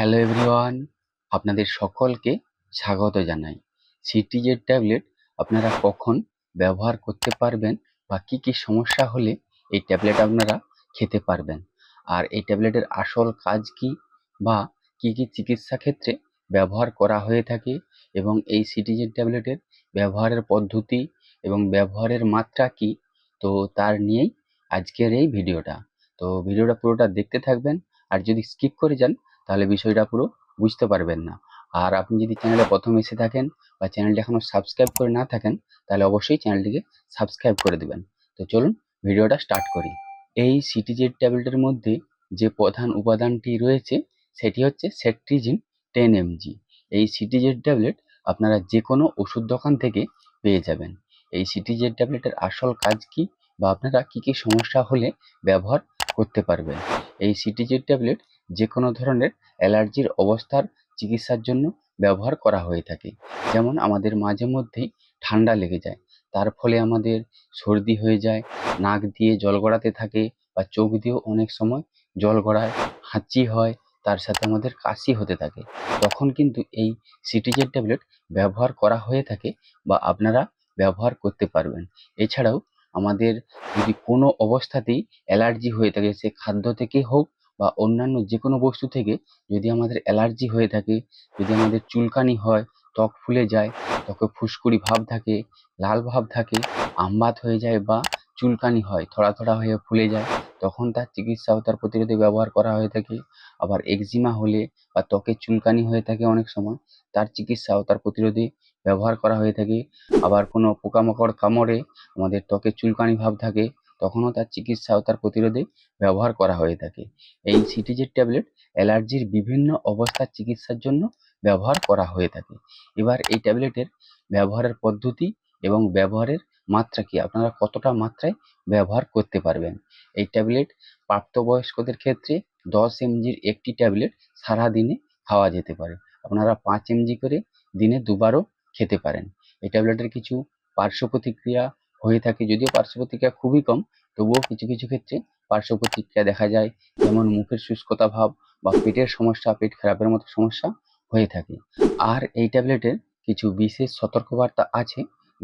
Hello everyone আপনাদের সকলকে স্বাগত জানাই। সিটিজের ট্যাবলেট আপনারা কখন ব্যবহার করতে পারবেন বা কী কী সমস্যা হলে এই ট্যাবলেট আপনারা খেতে পারবেন? আর এই ট্যাবলেটের আসল কাজ কি বা কী কী চিকিৎসা ক্ষেত্রে ব্যবহার করা হয়ে থাকে এবং এই সিটিজের ট্যাবলেটের ব্যবহারের পদ্ধতি এবং ব্যবহারের মাত্রা কি? তো তার নিয়েই আজকের এই ভিডিওটা। তো ভিডিওটা পুরোটা দেখতে থাকবেন। আর যদি স্কিপ করে যান তাহলে বিষয়টা পুরো বুঝতে পারবেন না। আর আপনি যদি চ্যানেলে প্রথম এসে থাকেন বা চ্যানেলটি এখনও সাবস্ক্রাইব করে না থাকেন, তাহলে অবশ্যই চ্যানেলটিকে সাবস্ক্রাইব করে দেবেন। তো চলুন ভিডিওটা স্টার্ট করি। এই সিটিজেড ট্যাবলেটের মধ্যে যে প্রধান উপাদানটি রয়েছে, সেটি হচ্ছে সেট্রিজিন টেন এমজি এই সিটিজেড ট্যাবলেট আপনারা যে কোনো ওষুধ দোকান থেকে পেয়ে যাবেন। এই সিটিজেড ট্যাবলেটের আসল কাজ কি বা আপনারা কি কি সমস্যা হলে ব্যবহার করতে পারবেন? এই সিটিজেড ট্যাবলেট যে কোনো ধরনের অ্যালার্জির অবস্থার চিকিৎসার জন্য ব্যবহার করা হয়ে থাকে। যেমন আমাদের মাঝে মধ্যেই ঠান্ডা লেগে যায়। তার ফলে আমাদের সর্দি হয়ে যায়, নাক দিয়ে জল গড়াতে থাকে বা চোখ দিয়েও অনেক সময় জল গড়ায়, হাঁচি হয়, তার সাথে আমাদের কাশি হতে থাকে। তখন কিন্তু এই সিটিজের ট্যাবলেট ব্যবহার করা হয়ে থাকে বা আপনারা ব্যবহার করতে পারবেন। এছাড়াও আমাদের যদি কোনো অবস্থাতেই অ্যালার্জি হয়ে থাকে, সে খাদ্য থেকে হোক বা অন্যান্য যে কোনো বস্তু থেকে যদি আমাদের অ্যালার্জি হয়ে থাকে, যদি আমাদের চুলকানি হয়, ত্বক ফুলে যায়, ত্বকে ফুসকুড়ি ভাব থাকে, লাল ভাব থাকে, আমবাত হয়ে যায় বা চুলকানি হয় থড়া থড়া হয়ে ফুলে যায়, তখন তার চিকিৎসা ও তার প্রতিরোধে ব্যবহার করা হয়ে থাকে। আবার একজিমা হলে বা ত্বকে চুলকানি হয়ে থাকে অনেক সময়, তার চিকিৎসা ও তার প্রতিরোধে ব্যবহার করা হয়ে থাকে। আবার কোনো পোকামাকড় কামড়ে আমাদের ত্বকে চুলকানি ভাব থাকে তখনও তার চিকিৎসা ও তার প্রতিরোধে ব্যবহার করা হয়ে থাকে। এই সিটিজের ট্যাবলেট অ্যালার্জির বিভিন্ন অবস্থার চিকিৎসার জন্য ব্যবহার করা হয়ে থাকে। এবার এই ট্যাবলেটের ব্যবহারের পদ্ধতি এবং ব্যবহারের মাত্রা কি? আপনারা কতটা মাত্রায় ব্যবহার করতে পারবেন? এই ট্যাবলেট প্রাপ্তবয়স্কদের ক্ষেত্রে দশ এমজির একটি ট্যাবলেট সারা দিনে খাওয়া যেতে পারে। আপনারা পাঁচ এমজি করে দিনে দুবারও খেতে পারেন। এই ট্যাবলেটের কিছু পার্শ্ব প্রতিক্রিয়া হয়ে থাকে যদিও পার্শ্ব প্রতিক্রিয়া খুবই কম, তবুও কিছু কিছু ক্ষেত্রে পার্শ্ব প্রতিক্রিয়া দেখা যায়। যেমন মুখের শুষ্কতা ভাব বা পেটের সমস্যা, পেট খারাপের মতো সমস্যা হয়ে থাকে। আর এই ট্যাবলেটের কিছু বিশেষ সতর্কবার্তা আছে।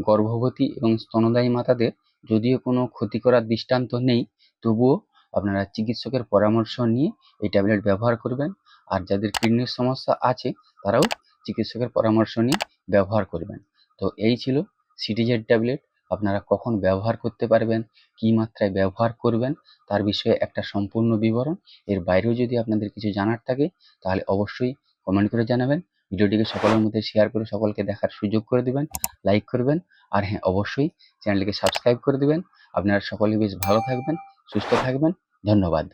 গর্ভবতী এবং স্তনদায়ী মাতাদের যদিও কোনো ক্ষতি করার দৃষ্টান্ত নেই, তবুও আপনারা চিকিৎসকের পরামর্শ নিয়ে এই ট্যাবলেট ব্যবহার করবেন। আর যাদের কিডনির সমস্যা আছে, তারাও চিকিৎসকের পরামর্শ নিয়ে ব্যবহার করবেন। তো এই ছিল সিটিজেড ট্যাবলেট। আপনারা কখন ব্যবহার করতে পারবেন, কী মাত্রায় ব্যবহার করবেন, তার বিষয়ে একটা সম্পূর্ণ বিবরণ। এর বাইরেও যদি আপনাদের কিছু জানার থাকে, তাহলে অবশ্যই কমেন্ট করে জানাবেন। ভিডিওটিকে সকলের মধ্যে শেয়ার করে সকলকে দেখার সুযোগ করে দিবেন লাইক করবেন, আর হ্যাঁ অবশ্যই চ্যানেলটিকে সাবস্ক্রাইব করে দিবেন। আপনারা সকলে বেশ ভালো থাকবেন, সুস্থ থাকবেন। ধন্যবাদ।